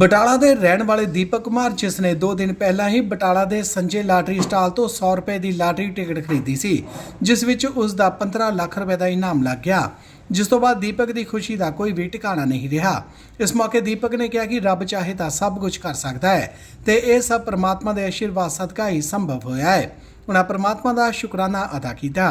ਬਟਾਲਾ ਦੇ ਰਹਿਣ ਵਾਲੇ ਦੀਪਕ ਕੁਮਾਰ, ਜਿਸ ਨੇ 2 ਦਿਨ ਪਹਿਲਾਂ ਹੀ ਬਟਾਲਾ ਦੇ ਸੰਜੇ ਲਾਟਰੀ ਸਟਾਲ ਤੋਂ 100 ਰੁਪਏ ਦੀ ਲਾਟਰੀ ਟਿਕਟ ਖਰੀਦੀ ਸੀ, ਜਿਸ ਵਿੱਚ ਉਸ ਦਾ 15 ਲੱਖ ਰੁਪਏ ਦਾ ਇਨਾਮ ਲੱਗ ਗਿਆ। ਜਿਸ ਤੋਂ ਬਾਅਦ ਦੀਪਕ ਦੀ ਖੁਸ਼ੀ ਦਾ ਕੋਈ ਵੀ ਟਿਕਾਣਾ ਨਹੀਂ ਰਿਹਾ। ਇਸ ਮੌਕੇ ਦੀਪਕ ਨੇ ਕਿਹਾ ਕਿ ਰੱਬ ਚਾਹੇ ਤਾਂ ਸਭ ਕੁਝ ਕਰ ਸਕਦਾ ਹੈ ਤੇ ਇਹ ਸਭ ਪ੍ਰਮਾਤਮਾ ਦੇ ਆਸ਼ੀਰਵਾਦ ਸਦਕਾ ਹੀ ਸੰਭਵ ਹੋਇਆ ਹੈ। ਉਹਨਾਂ ਪ੍ਰਮਾਤਮਾ ਦਾ ਸ਼ੁਕਰਾਨਾ ਅਦਾ ਕੀਤਾ।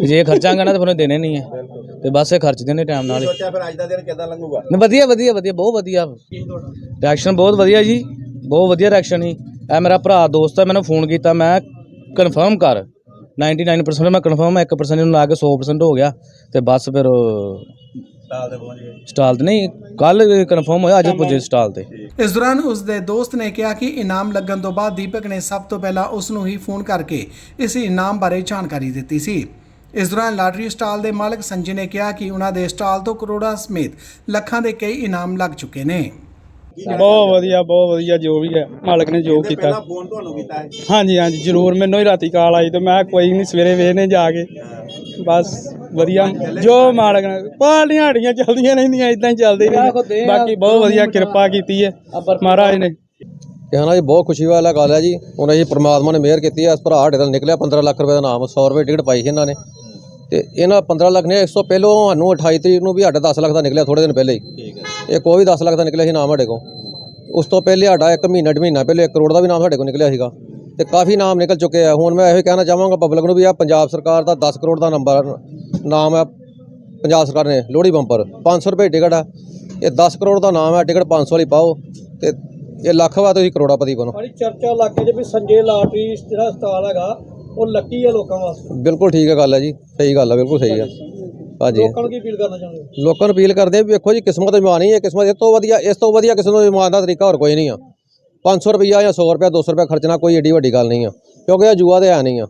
ਜੇ ਖਰਚਾਂਗੇ ਨਾ ਤਾਂ ਫਿਰ ਉਹਨੇ ਦੇਣੇ ਨਹੀਂ ਹੈ ਤੇ ਬਸ ਇਹ ਖਰਚਦੇ ਨੇ ਟਾਈਮ ਨਾਲ ਹੀ। ਸੋਚਿਆ ਫਿਰ ਅੱਜ ਦਾ ਦਿਨ ਕਿੱਦਾਂ ਲੰਘੂਗਾ? ਨਹੀਂ, ਵਧੀਆ ਵਧੀਆ ਵਧੀਆ ਬਹੁਤ ਵਧੀਆ। ਰਿਐਕਸ਼ਨ ਬਹੁਤ ਵਧੀਆ ਜੀ। ਬਹੁਤ ਵਧੀਆ ਰਿਐਕਸ਼ਨ ਸੀ। ਇਹ ਮੇਰਾ ਭਰਾ ਦੋਸਤ ਹੈ ਮੈਨੂੰ ਫੋਨ ਕੀਤਾ ਮੈਂ ਕਨਫਰਮ ਕਰ। 99% ਮੈਂ ਕਨਫਰਮ 1% ਨੂੰ ਲਾ ਕੇ 100% ਹੋ ਗਿਆ। ਤੇ ਬਸ ਫਿਰ ਸਾਲ ਦੇ ਪਹੁੰਚ ਗਏ। ਸਟਾਲ ਤੇ ਨਹੀਂ ਕੱਲ ਕਨਫਰਮ ਹੋਇਆ ਅੱਜ ਪੁੱਜੇ ਸਟਾਲ ਤੇ। ਇਸ ਦੌਰਾਨ ਉਸ ਦੇ ਦੋਸਤ ਨੇ ਕਿਹਾ ਕਿ ਇਨਾਮ ਲੱਗਣ ਤੋਂ ਬਾਅਦ ਦੀਪਕ ਨੇ ਸਭ ਤੋਂ ਪਹਿਲਾਂ ਉਸ ਨੂੰ ਹੀ ਫੋਨ ਕਰਕੇ ਇਸ ਇਨਾਮ ਬਾਰੇ ਜਾਣਕਾਰੀ ਦਿੱਤੀ ਸੀ। ਇਸ ਦੌਰਾਨ ਲਾਟਰੀ ਸਟਾਲ ਦੇ ਮਾਲਕ ਸੰਜੇ ਨੇ ਕਿਹਾ ਕਿ ਉਹਨਾਂ ਦੇ ਸਟਾਲ ਤੋਂ ਕਰੋੜਾਂ ਸਮੇਤ ਲੱਖਾਂ ਦੇ ਕਈ ਇਨਾਮ ਲੱਗ ਚੁੱਕੇ ਨੇ। ਬਹੁਤ ਵਧੀਆ ਬਹੁਤ ਵਧੀਆ ਜੋ ਵੀ ਹੈ ਮਾਲਕ ਨੇ ਜੋ ਕੀਤਾ। ਪਹਿਲਾਂ ਫੋਨ ਤੁਹਾਨੂੰ ਕੀਤਾ ਹੈ? ਹਾਂਜੀ ਹਾਂਜੀ ਜ਼ਰੂਰ ਮੈਨੂੰ ਹੀ ਰਾਤੀ ਕਾਲ ਆਈ ਤੇ ਮੈਂ ਕੋਈ ਨਹੀਂ ਸਵੇਰੇ ਵੇਖਨੇ ਜਾ ਕੇ। ਬਸ ਵਧੀਆ। ਜੋ ਮਾਲਕ ਨੇ ਪਾਲੀਆਂ ਹੜੀਆਂ ਚੱਲਦੀਆਂ ਰਹਿੰਦੀਆਂ ਇਦਾਂ ਹੀ ਚੱਲਦੇ ਰਹਿੰਦੇ। ਬਾਕੀ ਬਹੁਤ ਵਧੀਆ ਕਿਰਪਾ ਕੀਤੀ ਹੈ ਮਹਾਰਾਜ ਨੇ। ਨਾ ਜੀ ਬਹੁਤ ਖੁਸ਼ੀ ਵਾਲਾ ਗੱਲ ਹੈ ਜੀ। ਉਹਨਾਂ ਜੀ ਪ੍ਰਮਾਤਮਾ ਨੇ ਮਿਹਰ ਕੀਤੀ ਹੈ ਇਸ ਭਰਾ ਸਾਡੇ ਦਾ ਨਿਕਲਿਆ 15 ਲੱਖ ਰੁਪਏ ਦਾ ਨਾਮ 100 ਰੁਪਏ ਟਿਕਟ ਪਾਈ ਸੀ ਇਹਨਾਂ ਨੇ। ਤੇ ਇਹਨਾਂ 15 ਲੱਖ ਨੇ ਇਸ ਤੋਂ ਪਹਿਲੋਂ ਸਾਨੂੰ 28 ਤਰੀਕ ਨੂੰ ਵੀ ਸਾਡਾ 10 ਲੱਖ ਦਾ ਨਿਕਲਿਆ ਥੋੜੇ ਦਿਨ ਪਹਿਲੇ ਹੀ। ਠੀਕ ਹੈ। ਇਹ ਕੋਈ ਵੀ 10 ਲੱਖ ਦਾ ਨਿਕਲਿਆ ਸੀ ਨਾਮ ਸਾਡੇ ਕੋਲ। ਉਸ ਤੋਂ ਪਹਿਲੇ ਸਾਡਾ ਇੱਕ ਮਹੀਨਾ ਡੇਢ ਮਹੀਨਾ ਪਹਿਲੇ 1 ਕਰੋੜ ਦਾ ਵੀ ਨਾਮ ਸਾਡੇ ਕੋਲ ਨਿਕਲਿਆ ਸੀਗਾ। ਤੇ ਕਾਫੀ ਨਾਮ ਨਿਕਲ ਚੁੱਕੇ ਆ। ਹੁਣ ਮੈਂ ਇਹੋ ਹੀ ਕਹਿਣਾ ਚਾਹਾਂਗਾ ਪਬਲਿਕ ਨੂੰ ਵੀ ਆ ਪੰਜਾਬ ਸਰਕਾਰ ਦਾ 10 ਕਰੋੜ ਦਾ ਨੰਬਰ ਨਾਮ ਹੈ ਪੰਜਾਬ ਸਰਕਾਰ ਨੇ ਲੋਹੜੀ ਬੰਪਰ 500 ਰੁਪਏ ਟਿਕਟ ਆ। ਇਹ 10 ਕਰੋੜ ਦਾ ਨਾਮ ਹੈ ਟਿਕਟ 500 ਵਾਲੀ ਪਾਓ ਤੇ ਇਹ ਲੱਖ ਵਾ ਤੁਸੀਂ ਕਰੋੜਾਪਤੀ ਬਣੋ। ਬੜੀ ਚਰਚਾ ਇਲਾਕੇ 'ਚ ਵੀ ਸੰਜੇ ਲਾਟਰੀ ਜਿਹੜਾ ਸਟਾਲ ਹੈਗਾ ਬਿਲਕੁਲ ਠੀਕ ਹੈ ਗੱਲ ਹੈ ਜੀ ਸਹੀ ਗੱਲ ਹੈ ਬਿਲਕੁਲ ਸਹੀ ਹੈ ਲੋਕਾਂ ਨੂੰ ਕੀ ਅਪੀਲ ਕਰਨਾ ਚਾਹੁੰਦੇ ਹੋ? ਲੋਕਾਂ ਨੂੰ ਅਪੀਲ ਕਰਦੇ ਆ ਵੀ ਵੇਖੋ ਜੀ ਕਿਸਮਤ ਇਮਾਨ ਹੀ ਹੈ ਕਿਸਮਤ ਇਸ ਤੋਂ ਵਧੀਆ ਇਸ ਤੋਂ ਵਧੀਆ ਕਿਸੇ ਨੂੰ ਇਮਾਨ ਦਾ ਤਰੀਕਾ ਹੋਰ ਕੋਈ ਨਹੀਂ ਆ। 500 ਰੁਪਈਆ ਜਾਂ 100 ਰੁਪਈਆ 200 ਰੁਪਈਆ ਖਰਚਣਾ ਕੋਈ ਏਡੀ ਵੱਡੀ ਗੱਲ ਨਹੀਂ ਆ ਕਿਉਂਕਿ ਇਹ ਜੂਆ ਤੇ ਆ ਨਹੀਂ ਆ।